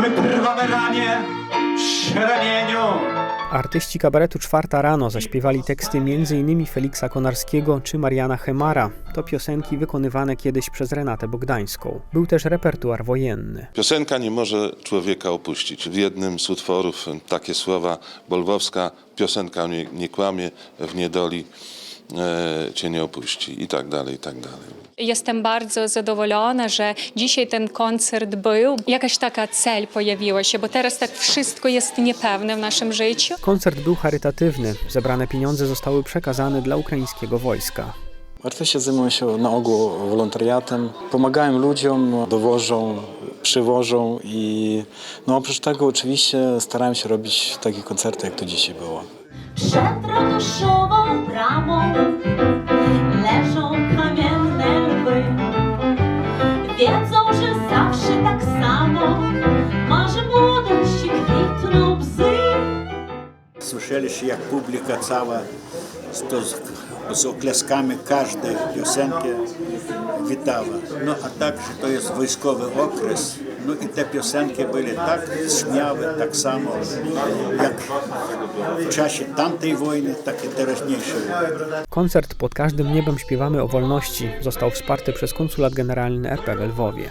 złamane ranie przy ramieniu. Artyści kabaretu Czwarta Rano zaśpiewali teksty m.in. Feliksa Konarskiego czy Mariana Chemara. To piosenki wykonywane kiedyś przez Renatę Bogdańską. Był też repertuar wojenny. Piosenka nie może człowieka opuścić. W jednym z utworów takie słowa Bolwowska, piosenka nie, nie kłamie, w niedoli cię nie opuści i tak dalej, i tak dalej. Jestem bardzo zadowolona, że dzisiaj ten koncert był. Jakaś taka cel pojawiła się, bo teraz tak wszystko jest niepewne w naszym życiu. Koncert był charytatywny. Zebrane pieniądze zostały przekazane dla ukraińskiego wojska. Artyści zajmują się na ogół wolontariatem, pomagają ludziom, dowożą, przywożą i no oprócz tego oczywiście starają się robić takie koncerty, jak to dzisiaj było. Słyszeliście, jak publika cała z, to z, oklaskami każdej piosenki witała. No a tak, że to jest wojskowy okres, no i te piosenki były tak śmiałe, tak samo jak w czasie tamtej wojny, tak i teraźniejszej. Koncert Pod każdym niebem śpiewamy o wolności został wsparty przez Konsulat Generalny RP w Lwowie.